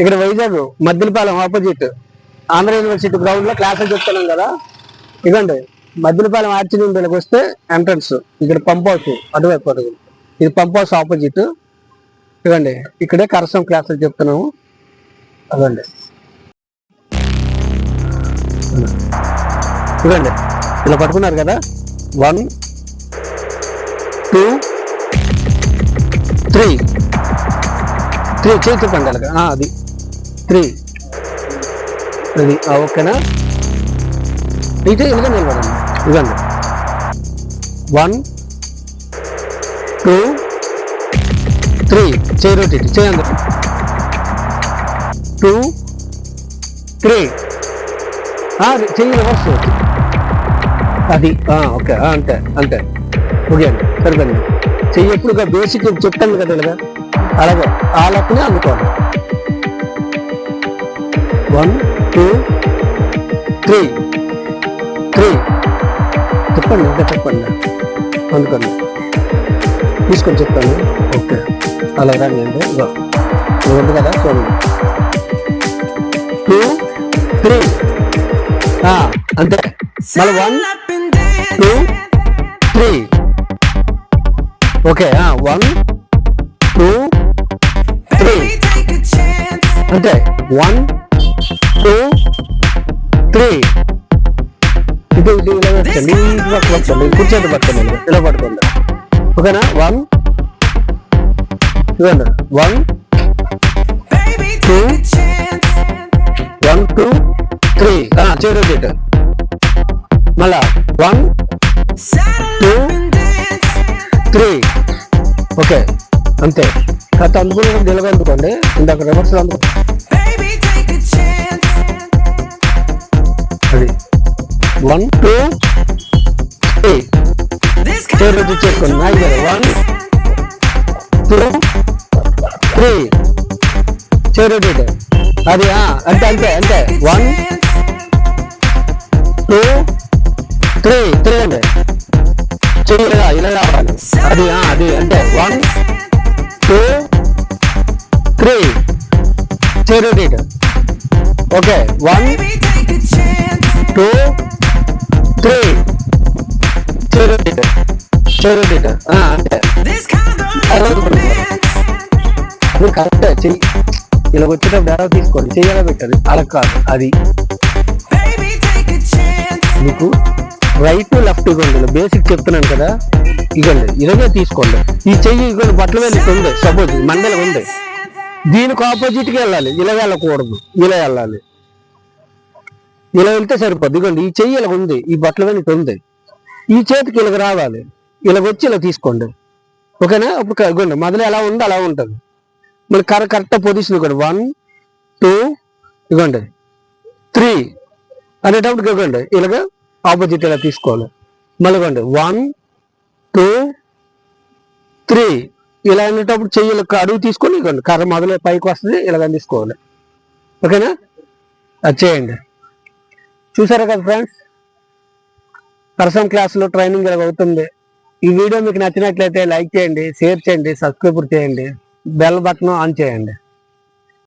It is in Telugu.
ఇక్కడ వైజాగ్ మద్దిలపాలెం ఆపోజిట్ ఆంధ్ర యూనివర్సిటీ గ్రౌండ్లో క్లాసులు చెప్తున్నాం కదా. ఇదండి మద్దిలపాలెం ఆర్చి నుండికి వస్తే ఎంట్రన్స్ ఇక్కడ పంప్ హౌస్ అటువైపు ఇది పంప్ హౌస్ ఆపోజిట్ ఇదండి ఇక్కడే కరసం క్లాసులు చెప్తున్నాము. అదండి ఇవ్వండి ఇలా పట్టుకున్నారు కదా. వన్ టూ త్రీ త్రీ చేతి పండాలి అది. త్రీ. అది ఓకేనా అయితే ఇలాగ నిలబడండి. ఇవ్వండి. One two three. చేయి రొట్టి చేయండి టూ త్రీ. చెయ్యి రివర్స్ అది ఆ, ఓకే అంతే అంతే. ఓకే అండి సరిపోయింది. చెయ్యి ఎప్పుడు బేసిక్ చెప్తాను కదా ఇలాగా అలాగే ఆ లెక్కనే అందుకోవాలి. One two three. త్రీ. చెప్పండి ఇంకా చెప్పండి. అందుకోండి తీసుకొని చెప్తాను. ఓకే. అలా రండి ఇగో ఇది ఉంది కదా చూడండి. Two three. అంతే. మళ్ళీ one two three. Okay one two three. అంతే. వన్ టూ త్రీ ఇది ఇది ఇలా పెట్టండి ఇది పక్క పట్టుకోండి కూర్చోండి పట్టుకోండి ఇలా పట్టుకోండి ఓకేనా వన్ ఇవ్వండి వన్ వన్ టూ త్రీ చేరు డేట్ మళ్ళా వన్ టూ త్రీ ఓకే అంతే కథ అందుకుని నిలవ అందుకోండి ఇందాక రివర్స్ అందుకో వన్ టూ త్రీ డేట్ చేసుకోండి నాలుగు వన్ టూ త్రీ చేరు డేట్ అది అంతే అంతే అంతే వన్ టూ త్రీ త్రీ అండి చెయ్యి ఇలా రావాలి అది అది అంటే వన్ టూ త్రీ చేరు డేట్ ఓకే వన్ టూ చేరు డేట్ అంటే మీరు కరెక్ట్ చెయ్యి. ఇలా వచ్చేటప్పుడు ఎలా తీసుకోండి. చెయ్యాలా పెట్టాలి? అలా కాదు అది మీకు రైట్ లెఫ్ట్ ఇవ్వండి. బేసిక్ చెప్తున్నాను కదా. ఇవ్వండి. ఇలాగే తీసుకోండి. ఈ చెయ్యి ఇవ్వండి. బట్టల మీద ఉంది. సపోజ్ మండలి ఉంది. దీనికి ఆపోజిట్గా వెళ్ళాలి. ఇలా వెళ్ళకూడదు. ఇలా వెళ్ళాలి. ఇలా వెళ్తే సరిపోద్ది. ఇవ్వండి. ఈ చెయ్యి ఇలా ఉంది. ఈ బట్టల మీద ఉంది. ఈ చేతికి ఇలాగ రావాలి. ఇలాగ వచ్చి ఇలా తీసుకోండి. ఓకేనా? అప్పుడు కనుగొండి మొదలు ఎలా ఉందో అలా ఉంటుంది. మళ్ళీ కర కరెక్ట్ పొజిషన్ ఇవ్వండి వన్ టూ ఇవ్వండి త్రీ అనేటప్పుడు ఇవ్వండి ఇలాగ ఆపోజిట్ ఇలా తీసుకోవాలి. మళ్ళీ ఇవ్వండి వన్ టూ త్రీ ఇలా అనేటప్పుడు చెయ్యి అడుగు తీసుకొని ఇవ్వండి కర్ర మొదలు పైకి వస్తుంది. ఇలాగ తీసుకోవాలి. ఓకేనా? అది చేయండి. చూసారా కదా ఫ్రెండ్స్ పర్సన్ క్లాస్లో ట్రైనింగ్ ఇలాగ అవుతుంది. ఈ వీడియో మీకు నచ్చినట్లయితే లైక్ చేయండి షేర్ చేయండి సబ్స్క్రైబ్ చేయండి. బెల్ బటన్ ఆన్ చేయండి.